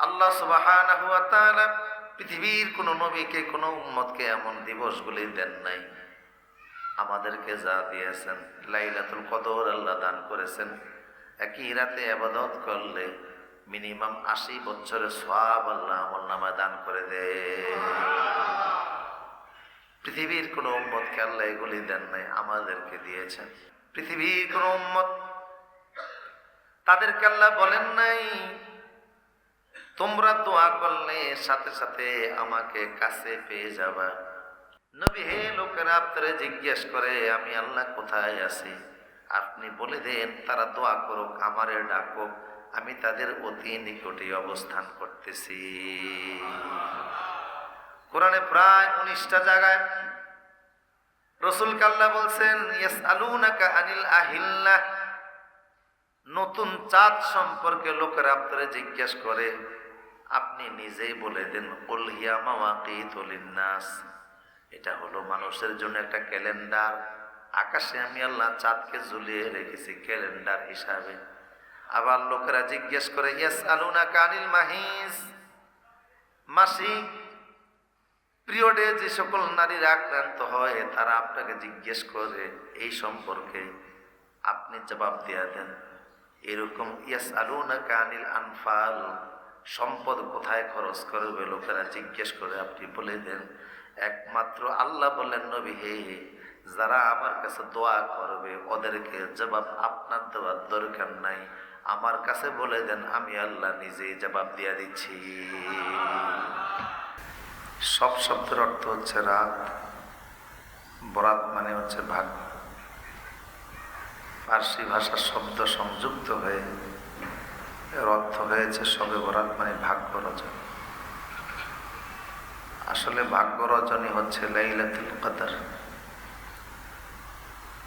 আল্লাহ ওয়া পৃথিবীর কোন নবীকে, কোন উম্মতকে এমন দিবসগুলি দেন নাই। আমাদেরকে যা দিয়েছেন, লাইলাতুল কদর আল্লাহ দান করেছেন। একই রাতে আবাদত করলে মিনিমাম আশি বছরের সব আল্লাহ আমল নামায় দান করে দে পৃথিবীর কোন উম্মতকে আল্লাহ এগুলি দেন নাই, আমাদেরকে দিয়েছেন। পৃথিবীর কোন উম্মত তাদেরকে আল্লাহ বলেন নাই তোমরা দোয়া করলে সাথে সাথে আমাকে কাছে পেয়ে যাবা। নবী, হে লোকেরা, আপনারা জিজ্ঞেস করে, আমি আল্লাহ কোথায় আছি? আপনি বলে দেন, তারা দোয়া করুক, আমারে ডাকুক, আমি তাদের অতি নিকটে অবস্থান করতেছি। কোরআনে প্রায় উনিশটা জায়গায় রসুল কাল্লা বলছেন ইয়াস আলুনাকা আনিল আহিল্লা নতুন চাঁদ সম্পর্কে লোকেরা আপনারা জিজ্ঞেস করে আপনি নিজেই বলে দেন উলহিয়া মাওয়াকিতুলিন্নাস এটা হলো মানুষের জন্য একটা ক্যালেন্ডার। আকাশে আমি আল্লাহ চাঁদকে ঝুলিয়ে রেখেছি ক্যালেন্ডার হিসাবে। আবার লোকেরা জিজ্ঞেস করে ইয়াস আলুনা কানিল মাহিস মাসিক পিরিয়ডে যে সকল নারীরা আক্রান্ত হয়, তারা আপনাকে জিজ্ঞেস করে, এই সম্পর্কে আপনি জবাব দিয়া দেন। এরকম ইয়াস আলুনা কানিল আনফাল। সম্পদ কোথায় খরচ করবে? লোকেরা জিজ্ঞেস করে, আপনি বলে দেন, একমাত্র আল্লাহ বললেন, নবী, হে যারা আমার কাছে দোয়া করবে, ওদেরকে জবাব আপনার দেওয়ার দরকার নাই। আমার কাছে বলে দেন, আমি আল্লাহ নিজেই জবাব দিয়া দিচ্ছি। সব শব্দের অর্থ হচ্ছে রাত, বরাত মানে হচ্ছে ভাগ ফার্সি ভাষার শব্দ সংযুক্ত হয়ে এর অর্থ হয়েছে সবে বরাত মানে ভাগ্য রচন আসলে ভাগ্য রচনই হচ্ছে লাইলাতুল কদর।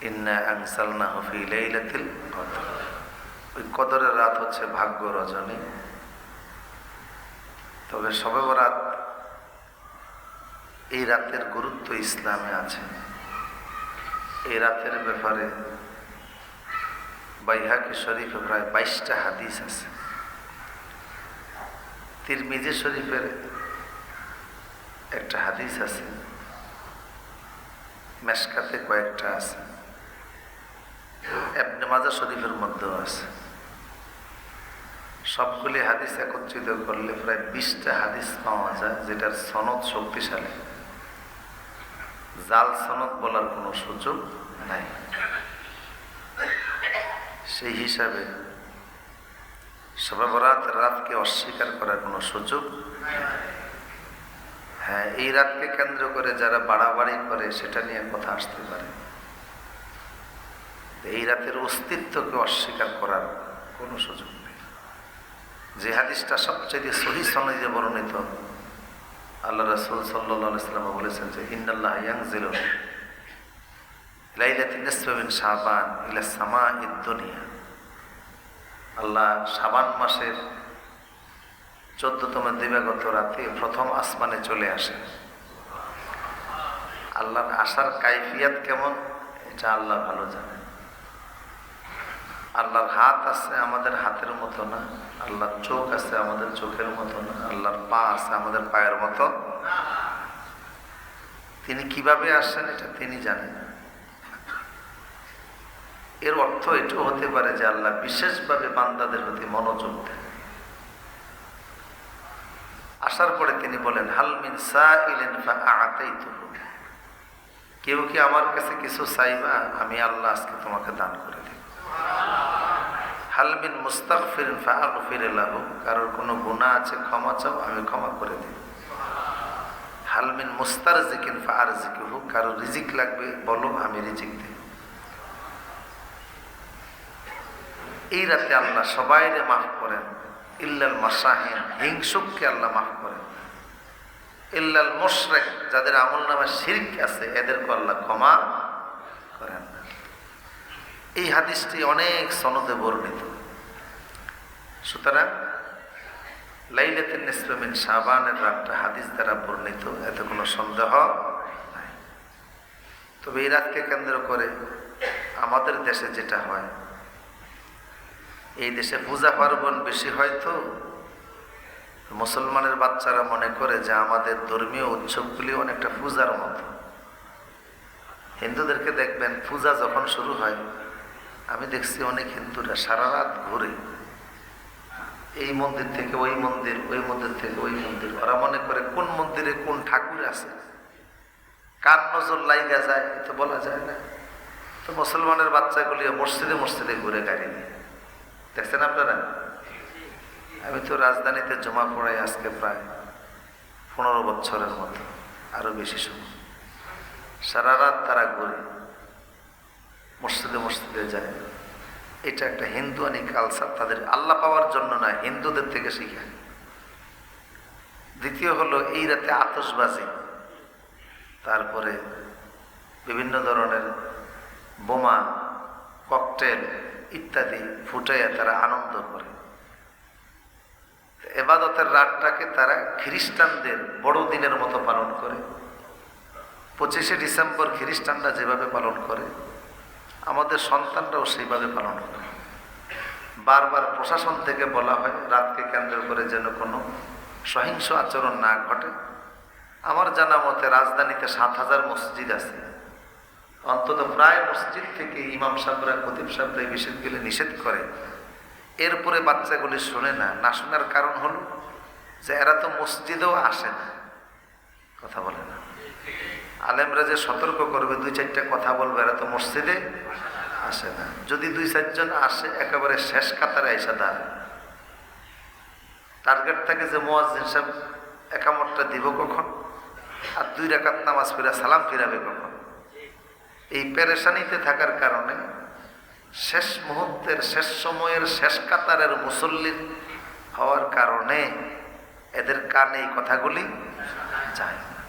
ইন্না আনসালনা ফি লাইলাতুল কদর। ওই কদরের রাত হচ্ছে ভাগ্য রজনী। তবে সবে বরাত এই রাতের গুরুত্ব ইসলামে আছে। এই রাতের ব্যাপারে বাইহাকি শরীফে প্রায় বাইশটা হাদিস আছে। তিরমিজি শরীফের একটা হাদিস আছে। মেশকাতে কয়েকটা আছে। এবনে মাজা শরীফের মধ্যেও আছে। সবগুলি হাদিস একত্রিত করলে প্রায় বিশটা হাদিস পাওয়া যায়, যেটার সনদ শক্তিশালী। জাল সনদ বলার কোনো সুযোগ নাই। সেই হিসাবে সবাবরাত রাতকে অস্বীকার করার কোনো সুযোগ? হ্যাঁ এই রাতকে কেন্দ্র করে যারা বাড়াবাড়ি করে, সেটা নিয়ে কথা আসতে পারে। এই রাতের অস্তিত্বকে অস্বীকার করার কোনো সুযোগ নেই। যে হাদিসটা সবচেয়ে সহি সনদে বর্ণিত, আল্লাহ রসুল সাল্লাহ ইসলাম বলেছেন যে ইন্দাল্লাহ ইয়াংজিল লাইলাতিন শাবান ইলা সামা ইদ্দুনিয়া আল্লাহ সাবান মাসের চোদ্দতম দিবাগত রাতে প্রথম আসমানে চলে আসে। আল্লাহর আসার কাইফিয়াত কেমন? এটা আল্লাহ ভালো জানে। আল্লাহর হাত আছে আমাদের হাতের মতো না, আল্লাহর চোখ আছে আমাদের চোখের মতো না, আল্লাহর পা আছে আমাদের পায়ের মতো। তিনি কীভাবে আসেন এটা তিনি জানেন এর অর্থ এটাও হতে পারে যে আল্লাহ বিশেষভাবে বান্দাদের প্রতি মনোযোগ দেন। আসার পরে তিনি বলেন হালমিন কেউ কি আমার কাছে কিছু চাইবা? আমি আল্লাহ আজকে তোমাকে দান করে দিব। হালমিন মুস্তাক মুস্তাকফির ফাগফির লাহু কারোর কোনো গুণা আছে, ক্ষমা চাও, আমি ক্ষমা করে দিব। হালমিন মুস্তার জিকিন ফার জিকিহু কারও রিজিক লাগবে, বলো, আমি রিজিক দিই এই রাতে আল্লাহ সবাইরে মাফ করেন। ইল্লাল মাসাহিন, হিংসুককে আল্লাহ মাফ করেন। ইল্লাল মোশরেক, যাদের আমল নামে শিরিক আছে এদেরকে আল্লাহ ক্ষমা করেন। এই হাদিসটি অনেক সনদে বর্ণিত। সুতরাং লাইলাতের নিসলামিন সাবানের রাতটা হাদিস দ্বারা বর্ণিত, এতে কোনো সন্দেহ নাই। তবে এই রাতকে কেন্দ্র করে আমাদের দেশে যেটা হয় এই দেশে পূজা পার্বণ বেশি হয় তো? মুসলমানের বাচ্চারা মনে করে যে আমাদের ধর্মীয় উৎসবগুলি অনেকটা পূজার মতো। হিন্দুদেরকে দেখবেন পূজা যখন শুরু হয়, আমি দেখছি অনেক হিন্দুরা সারা রাত ঘুরে এই মন্দির থেকে ওই মন্দির ওই মন্দির থেকে ওই মন্দির। ওরা মনে করে কোন মন্দিরে কোন ঠাকুর আছে? কার নজর লাইগা যায়? তো বলা যায় না। তো মুসলমানের বাচ্চাগুলি মসজিদে মসজিদে ঘুরে গাড়ি নিয়ে। দেখছেন আপনারা? আমি তো রাজধানীতে জমা পড়াই আজকে প্রায় পনেরো বছরের মতো, আরও বেশি সময়। সারা রাত তারা ঘুরে, মসজিদে মসজিদে যায়। এটা একটা হিন্দু আনি কালচার তাদের আল্লাহ পাওয়ার জন্য না হিন্দুদের থেকে শিখে। দ্বিতীয় হলো এই রাতে আতসবাজি তারপরে বিভিন্ন ধরনের বোমা, ককটেল ইত্যাদি ফুটাইয়া তারা আনন্দ করে। এবাদতের রাতটাকে তারা খ্রিস্টানদের বড়দিনের মতো পালন করে। পঁচিশে ডিসেম্বর খ্রিস্টানরা যেভাবে পালন করে, আমাদের সন্তানরাও সেইভাবে পালন করে। বারবার প্রশাসন থেকে বলা হয়, রাতকে কেন্দ্র করে যেন কোনো সহিংস আচরণ না ঘটে। আমার জানা মতে রাজধানীতে সাত হাজার মসজিদ আছে। অন্তত প্রায় মসজিদ থেকে ইমাম সাহেবরা, খতিব সাহেবরা এই বিষয়গুলি নিষেধ করে। এরপরে বাচ্চাগুলি শোনে না। না শোনার কারণ হলো যে এরা তো মসজিদেও আসে না। কথা বলে না। আলেমরা যে সতর্ক করবে, দুই চারটা কথা বলবে, এরা তো মসজিদে আসে না। যদি দুই চারজন আসে, একেবারে শেষ কাতারে আইসা দাঁড়ায়। টার্গেট থাকে যে মোয়াজ্জিন সাহেব একামতটা দিব কখন? আর দুই রাকাত নামাজ ফিরা সালাম ফিরাবে কখন? এই পেরেশানিতে থাকার কারণে শেষ মুহূর্তের, শেষ সময়ের, শেষ কাতারের মুসল্লির হওয়ার কারণে এদের কানে এই কথাগুলি যায় না।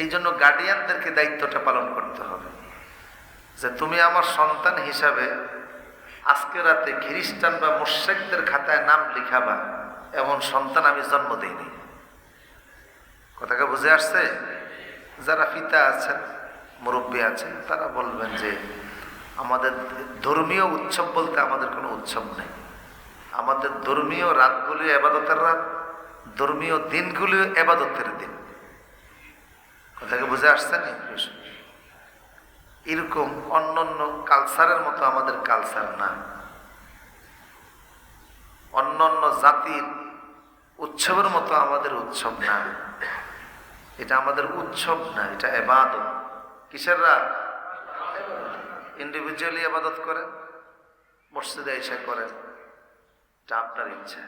এই জন্য গার্ডিয়ানদেরকে দায়িত্বটা পালন করতে হবে। যে তুমি আমার সন্তান হিসাবে আজকে রাতে খ্রিস্টান বা মোর্শেকদের খাতায় নাম লিখাবা, এমন সন্তান আমি জন্ম দিইনি। কথাকে বুঝে আসছে? যারা পিতা আছেন মুরব্বী আছেন, তারা বলবেন যে আমাদের ধর্মীয় উৎসব বলতে আমাদের কোনো উৎসব নেই। আমাদের ধর্মীয় রাতগুলি এবাদতের রাত, ধর্মীয় দিনগুলি এবাদতের দিন। কথাকে বুঝে আসছে নি এরকম অন্য অন্য কালচারের মতো আমাদের কালচার না। অন্য অন্য জাতির উৎসবের মতো আমাদের উৎসব না। এটা আমাদের উৎসব না, এটা এবাদত। কিসের রাত ইন্ডিভিজুয়ালি আবাদত করেন মসজিদে এসে করেন এটা আপনার ইচ্ছা,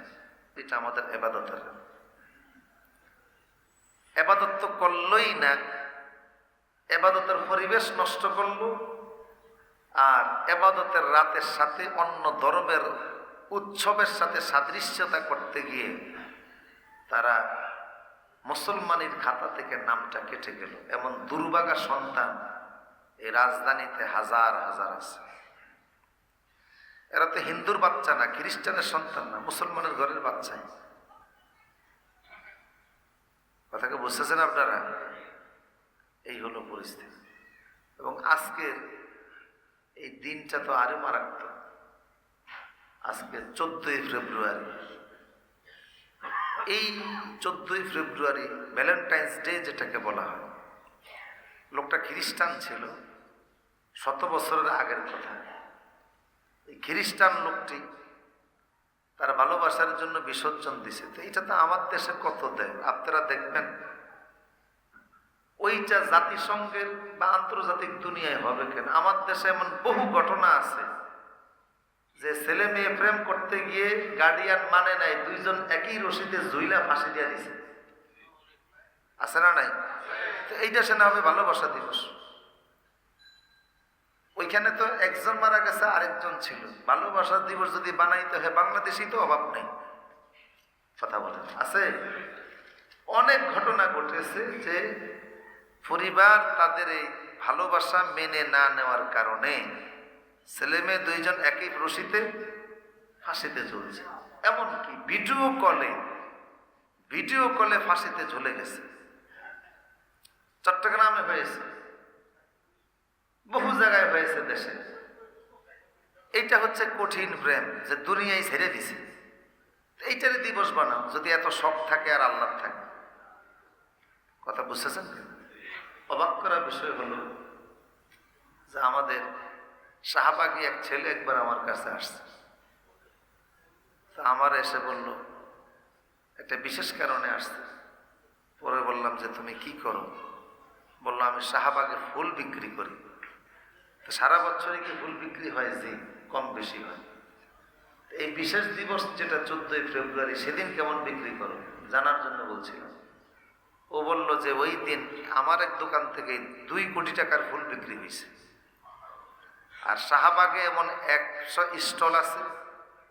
এটা আমাদের এবাদতের এবাদত তো করলই না এবাদতের পরিবেশ নষ্ট করল, আর এবাদতের রাতের সাথে অন্য ধর্মের উৎসবের সাথে সাদৃশ্যতা করতে গিয়ে তারা মুসলমানের খাতা থেকে নামটা কেটে গেল। এমন দুর্ভাগা সন্তান এই রাজধানীতে হাজার হাজার আছে। এরা তো হিন্দুর বাচ্চা না, খ্রিস্টানের সন্তান না, মুসলমানের ঘরের বাচ্চাই কথাকে বুঝতেছেন আপনারা? এই হলো পরিস্থিতি। এবং আজকের এই দিনটা তো আরও মারাত্মক। আজকে চোদ্দই ফেব্রুয়ারি। এই চোদ্দই ফেব্রুয়ারি ভ্যালেন্টাইন্স ডে যেটাকে বলা হয়। লোকটা খ্রিস্টান ছিল, শত বছরের আগের কথা। এই খ্রিস্টান লোকটি তার ভালোবাসার জন্য বিসর্জন দিছে। তো এটা তো আমার দেশে কত দেয়? আপনারা দেখবেন, ওইটা জাতিসংঘের বা আন্তর্জাতিক দুনিয়ায় হবে কেন? আমার দেশে এমন বহু ঘটনা আছে। যে ছেলে মেয়ে প্রেম করতে গিয়ে গার্ডিয়ান মানে নাই, দুইজন একই রশিতে জুইলা ফাঁসি দিয়ে দিছে। আছে না নাই? তো এইটা দেশে না হবে ভালোবাসা দিবস। ওইখানে তো একজন মারা গেছে, আরেকজন ছিল। ভালোবাসা দিবস যদি বানাইতে হয় বাংলাদেশি তো অভাব নেই। কথা বলেন, আছে? অনেক ঘটনা ঘটেছে যে পরিবার তাদের এই ভালোবাসা মেনে না নেওয়ার কারণে ছেলে মেয়ে দুইজন একই রশিতে ফাঁসিতে ঝুলছে। এমনকি ভিডিও কলে ভিডিও কলে ফাঁসিতে ঝুলে গেছে। চট্টগ্রামে হয়েছে, বহু জায়গায় হয়েছে দেশে। এইটা হচ্ছে কঠিন প্রেম যে দুনিয়ায় ছেড়ে দিছে। এইটারে দিবস বানাও, যদি এত শখ থাকে আর আল্লাহ থাকে। কথা বুঝতেছেন অবাক করার বিষয় হলো যে আমাদের শাহবাগি এক ছেলে একবার আমার কাছে আসছে। তা আমার এসে বলল, একটা বিশেষ কারণে আসছে। পরে বললাম যে, তুমি কি করো? বলল, আমি শাহবাগে ফুল বিক্রি করি। তো সারা বছরই কি ফুল বিক্রি হয়? যে কম বেশি হয়। এই বিশেষ দিবস যেটা চোদ্দই ফেব্রুয়ারি, সেদিন কেমন বিক্রি করো? জানার জন্য বলছিলাম। ও বলল যে, ওই দিন আমার এক দোকান থেকে দুই কোটি টাকার ফুল বিক্রি হয়েছে। আর শাহবাগে এমন একশো স্টল আছে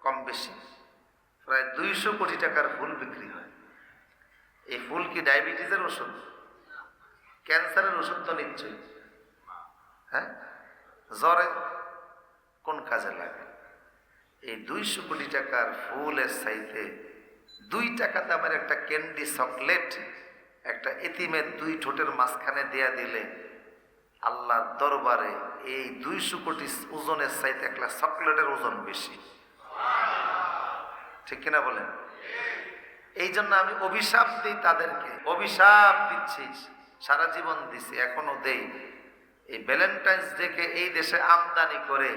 কম বেশি। প্রায় দুইশো কোটি টাকার ফুল বিক্রি হয়। এই ফুল কি ডায়াবেটিসের ওষুধ? ক্যান্সারের ওষুধ তো নিশ্চয়ই। হ্যাঁ? জ্বরে কোন কাজে লাগে? এই দুইশো কোটি টাকার ফুলের সাইতে দুই টাকা দামের একটা ক্যান্ডি চকলেট একটা এতিমের দুই ঠোঁটের মাঝখানে দেয়া দিলে আল্লাহর দরবারে এই দুইশো কোটি ওজনের চাইতে একটা চকলেটের ওজন বেশি। ঠিক কিনা বলেন? এই জন্য আমি অভিশাপ দিই তাদেরকে। অভিশাপ দিচ্ছি, সারা জীবন দিছি, এখনও দেই। এই ভ্যালেন্টাইন্স ডেকে এই দেশে আমদানি করে,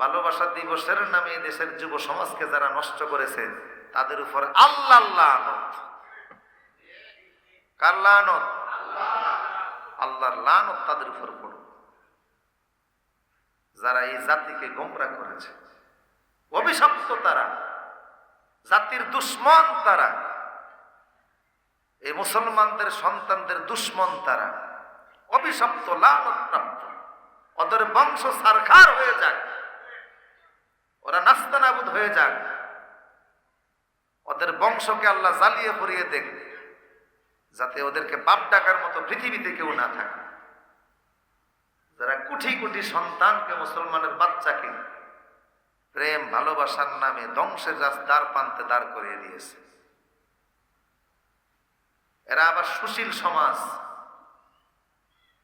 ভালোবাসা দিবসের নামে এই দেশের যুব সমাজকে যারা নষ্ট করেছে, তাদের উপর আল্লাহ লানত কার লানত আল্লাহর লানত তাদের উপর পড়ুক। যারা এই জাতিকে গোমরা করেছে, অভিশপ্ত তারা, জাতির দুশ্মন তারা, এই মুসলমানদের সন্তানদের দুশ্মন তারা, অভিশপ্ত লালত প্রাপ্ত ওদের বংশ সারখার হয়ে যাক, ওরা নাস্তানাবুদ হয়ে যাক, ওদের বংশকে আল্লাহ জ্বালিয়ে পড়িয়ে দেখ যাতে ওদেরকে বাপ ডাকার মতো পৃথিবীতে কেউ না থাকে। যারা কোটি কোটি সন্তানকে মুসলমানের বাচ্চাকে প্রেম, ভালোবাসার নামে ধ্বংসের দ্বার প্রান্তে দাঁড় করিয়ে দিয়েছে। এরা আবার সুশীল সমাজ।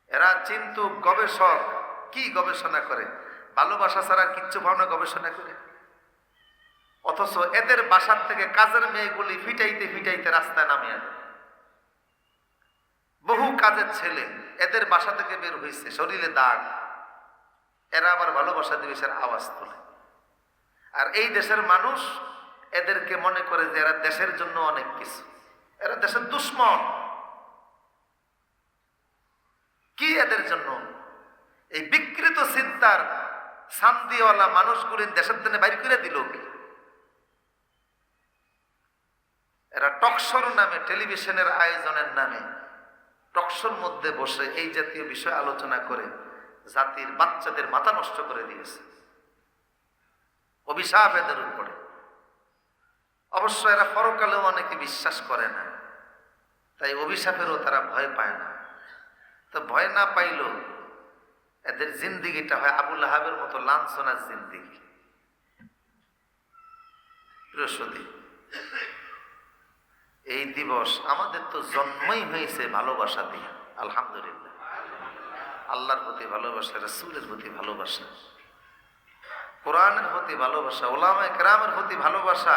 এরা চিন্তুক গবেষক। কি গবেষণা করে? ভালোবাসা ছাড়া কিচ্ছু ভাবনা গবেষণা করে? অথচ এদের বাসার থেকে কাজের মেয়েগুলি ফিটাইতে ফিটাইতে রাস্তায় নামিয়ে দেয়। বহু কাজের ছেলে, এদের বাসা থেকে বের হয়েছে শরীরে দাগ। এরা আবার ভালোবাসা দিবসের আওয়াজ তোলে। আর এই দেশের মানুষ এদেরকে মনে করে যে এরা দেশের জন্য অনেক কিছু। এরা দেশের দুশ্মন। কি এদের জন্য? এই বিকৃত চিন্তার শান্তিওয়ালা মানুষগুলি দেশের জন্য বাইর করে দিল কি? এরা টকশোর নামে, টেলিভিশনের আয়োজনের নামে টকশোর মধ্যে বসে এই জাতীয় বিষয় আলোচনা করে জাতির বাচ্চাদের মাথা নষ্ট করে দিয়েছে। অভিশাপ এদের উপরে। অবশ্য এরা পরকালেও অনেকে বিশ্বাস করে না। তাই অভিশাপেরও তারা ভয় পায় না। তো ভয় না পাইল এদের জিন্দিগিটা হয় আবুল আহাবের মতো লাঞ্ছনার জিন্দিগি। বৃহস্পতি এই দিবস আমাদের তো জন্মই হয়েছে ভালোবাসা দিয়ে, আলহামদুলিল্লাহ। আল্লাহর প্রতি ভালোবাসা, রসুলের প্রতি ভালোবাসা, কোরআনের প্রতি ভালোবাসা ওলামা কেরামের প্রতি ভালোবাসা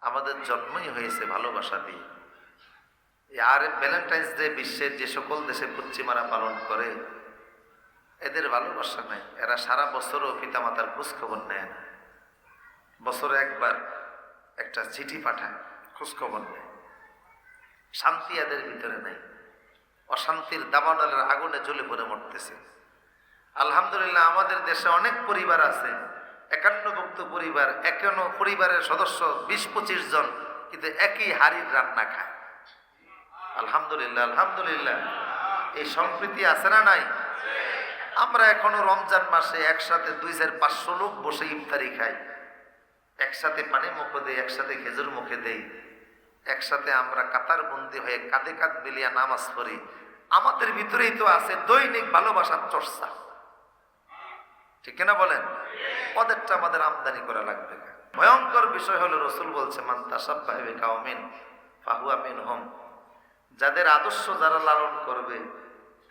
আমাদের জন্মই হয়েছে ভালোবাসা দিয়ে। আর ভ্যালেন্টাইন্স ডে বিশ্বের যে সকল দেশে পশ্চিমারা পালন করে, এদের ভালোবাসা নেই। এরা সারা বছরও পিতামাতার খোঁজ খবর নেয় না। বছরে একবার একটা চিঠি পাঠায়। খোঁজ খবর নেয় শান্তি এদের ভিতরে নেই। অশান্তির দাবানলের আগুনে জ্বলে পড়ে মরতেছে। আলহামদুলিল্লাহ আমাদের দেশে অনেক পরিবার আছে। একান্নভুক্ত পরিবার, একান্ন পরিবারের সদস্য বিশ পঁচিশ জন কিন্তু একই হাড়ির রান্না খায়। আলহামদুলিল্লাহ আলহামদুলিল্লাহ। এই সম্প্রীতি আছে না নাই? আমরা এখনও রমজান মাসে একসাথে দুই চার পাঁচশো লোক বসে ইফতারি খাই। একসাথে পানি মুখে দেই, একসাথে খেজুর মুখে দেই। একসাথে আমরা কাতার বন্দি হয়ে কাঁধে কাঁধ মিলিয়া নামাজ পড়ি। আমাদের ভিতরেই তো আছে দৈনিক ভালোবাসার চর্চা। ঠিক কিনা বলেন? ওদেরটা আমাদের আমদানি করা লাগবে ভয়ঙ্কর বিষয় হলো রসুল বলছে, মান তাসাব্বাহে কাউমিন ফাহুয়া মিন হোম যাদের আদর্শ যারা লালন করবে,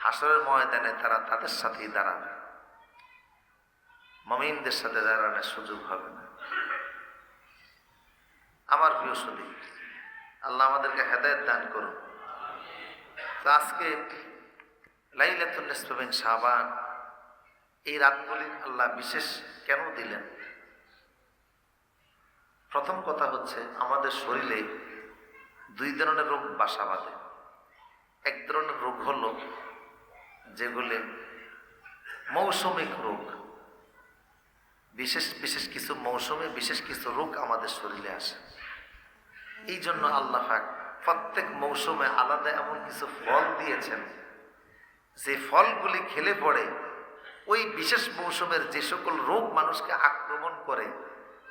হাসরের ময়দানে তারা তাদের সাথেই দাঁড়াবে। মমিনদের সাথে দাঁড়ানোর সুযোগ হবে না। আমার প্রিয় সদী আল্লাহ আমাদেরকে হেদায়ত দান করুন। তো আজকে লাইলাতুল নিসফাবিন শাবান এই রাতগুলি আল্লাহ বিশেষ কেন দিলেন? প্রথম কথা হচ্ছে, আমাদের শরীরে দুই ধরনের রোগ বাসা বাঁধে। এক ধরনের রোগ হলো যেগুলি মৌসুমিক রোগ। বিশেষ বিশেষ কিছু মৌসুমে বিশেষ কিছু রোগ আমাদের শরীরে আসে। এই জন্য আল্লাহ প্রত্যেক মৌসুমে আলাদা এমন কিছু ফল দিয়েছেন। যে ফলগুলি খেলে পড়ে, ওই বিশেষ মৌসুমের যে সকল রোগ মানুষকে আক্রমণ করে,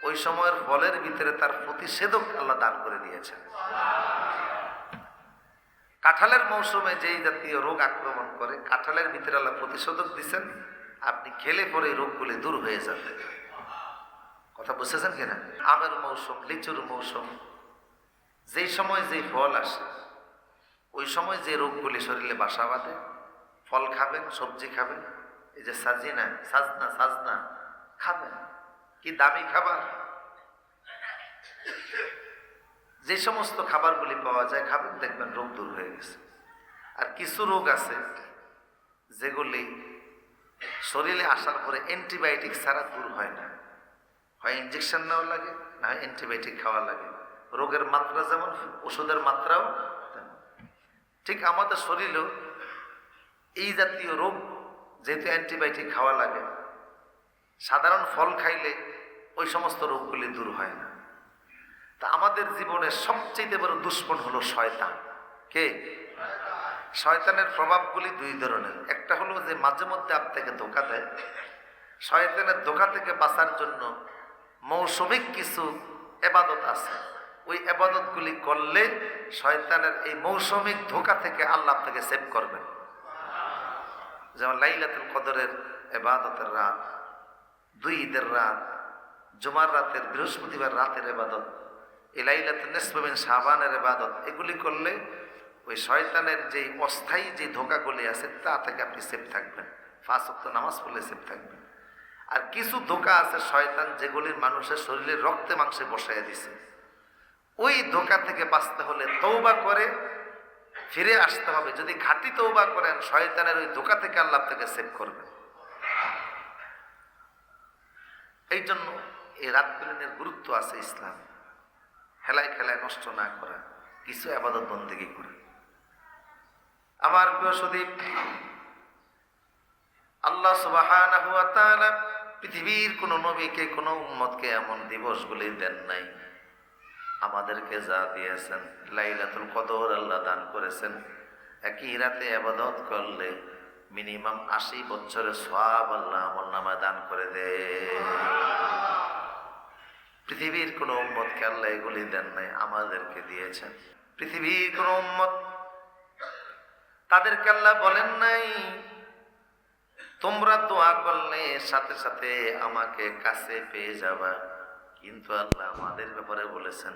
ওই সময়ের ফলের ভিতরে তার প্রতিষেধক আল্লাহ দান করে দিয়েছেন। কাঁঠালের মৌসুমে যেই জাতীয় রোগ আক্রমণ করে, কাঁঠালের ভিতরে আল্লাহ প্রতিষেধক দিচ্ছেন আপনি খেলে পরে রোগগুলি দূর হয়ে যাবে। কথা বুঝতেছেন কিনা? আমের মৌসুম, লিচুর মৌসুম যেই সময় যেই ফল আসে, ওই সময় যে রোগগুলি শরীরে বাসা বাঁধে, ফল খাবেন, সবজি খাবেন, এই যে সাজিনা, সাজনা সাজনা, খাবেন। কি দামি খাবার? যে সমস্ত খাবারগুলি পাওয়া যায়, খাবেন, দেখবেন রোগ দূর হয়ে গেছে। আর কিছু রোগ আছে, যেগুলি শরীরে আসার পরে অ্যান্টিবায়োটিক ছাড়া দূর হয় না। হয় ইঞ্জেকশন নেওয়া লাগে, না হয় অ্যান্টিবায়োটিক খাওয়া লাগে। রোগের মাত্রা যেমন, ওষুধের মাত্রাও ঠিক আমাদের শরীরেও এই জাতীয় রোগ, যেহেতু অ্যান্টিবায়োটিক খাওয়া লাগে, সাধারণ ফল খাইলে ওই সমস্ত রোগগুলি দূর হয় না। তা আমাদের জীবনের সবচেয়ে বড় দুশ্মন হলো শয়তান। কে? শয়তানের প্রভাবগুলি দুই ধরনের। একটা হলো যে মাঝে মধ্যে আপনাকে ধোকা দেয়। শয়তানের ধোকা থেকে বাঁচার জন্য মৌসুমিক কিছু এবাদত আছে। ওই এবাদতগুলি করলে শয়তানের এই মৌসুমিক ধোকা থেকে আল্লাহ আপনাকে সেভ করবেন। যেমন লাইলাতুল কদরের এবাদতের রাত, দুই ঈদের রাত, জুমার রাতের বৃহস্পতিবার রাতের এবাদত এই লাইলাতুল নিসফামিন সাবানের এবাদত এগুলি করলে ওই শয়তানের যে অস্থায়ী যে ধোকাগুলি আছে তা থেকে আপনি সেফ থাকবেন। ফাঁস অক্ত নামাজ পড়লে সেফ থাকবেন। আর কিছু ধোকা আছে শয়তান যেগুলির মানুষের শরীরে রক্তে মাংসে বসাইয়া দিছে। ওই ধোকা থেকে বাঁচতে হলে তৌবা করে, ফিরে আসতে হবে। যদি ঘাটি তৌবা করেন, শয়তানের ওই ধোকা থেকে আল্লাহ থেকে সেভ করবেন এই জন্য এই রাতগুলিনের গুরুত্ব আছে ইসলাম। খেলায় খেলায় নষ্ট না করা, কিছু আবাদত বন্দেগী করে। আমার প্রিয় সদীপ, আল্লাহ তাআলা পৃথিবীর কোন নবীকে, কোন উম্মতকে এমন দিবসগুলি দেন নাই। আমাদেরকে যা দিয়েছেন, লাইলাতুল কদর আল্লাহ দান করেছেন, একই রাতে আবাদত করলে মিনিমাম আশি বছরের সব আল্লাহ আমল নামায় দান করে দে পৃথিবীর কোন উম্মতকে আল্লাহ এগুলি দেন নাই, আমাদেরকে দিয়েছেন। পৃথিবীর কোন উম্মত তাদেরকে আল্লাহ বলেন নাই, তোমরা দোয়া করলে সাথে সাথে আমাকে কাছে পেয়ে যাবা। কিন্তু আল্লাহ আমাদের ব্যাপারে বলেছেন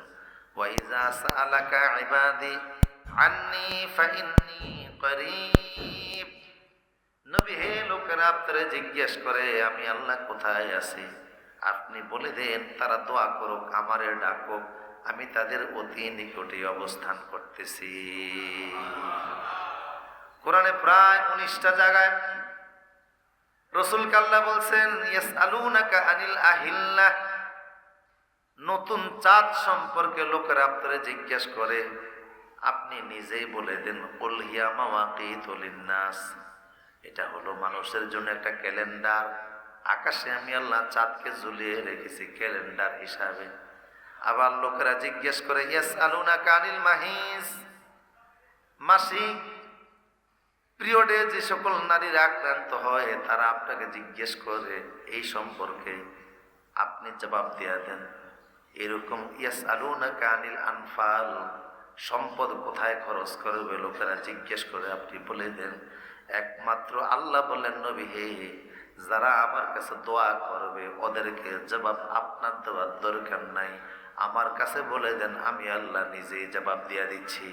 ওয়াইজা সালাকা ইবাদি আন্নি ফাইন্নি করিব। নবী হে লোকেরা আপনারা জিজ্ঞেস করে, আমি আল্লাহ কোথায় আছি? আপনি বলে দেন, তারা দোয়া করুক, আমারে ডাকুক, আমি তাদের অতি নিকটে অবস্থান করতেছি। কোরআনে প্রায় উনিশটা জায়গায় রসুল কাল্লা বলছেন ইয়েস আলুনাকা আনিল আহিল্লাহ। নতুন চাঁদ সম্পর্কে লোকেরা আপনারা জিজ্ঞেস করে, আপনি নিজেই বলে দেন উলহিয়া মাওয়াকিতুলিন্নাস এটা হলো মানুষের জন্য একটা ক্যালেন্ডার। আকাশে আমি আল্লাহ চাঁদকে ঝুলিয়ে রেখেছি ক্যালেন্ডার হিসাবে। আবার লোকেরা জিজ্ঞেস করে ইয়েস আলুনা কানিল মাহিস মাসিক পিরিয়ডে যে সকল নারীরা আক্রান্ত হয়, তারা আপনাকে জিজ্ঞেস করে, এই সম্পর্কে আপনি জবাব দিয়া দেন। এরকম ইয়াস আলুনা কানিল আনফাল, সম্পদ কোথায় খরচ করবে? লোকেরা জিজ্ঞেস করে, আপনি বলে দেন, একমাত্র আল্লাহ বললেন, নবী, হে, যারা আমার কাছে দোয়া করবে, ওদেরকে জবাব আপনার দেওয়ার দরকার নাই। আমার কাছে বলে দেন, আমি আল্লাহ নিজেই জবাব দিয়া দিচ্ছি।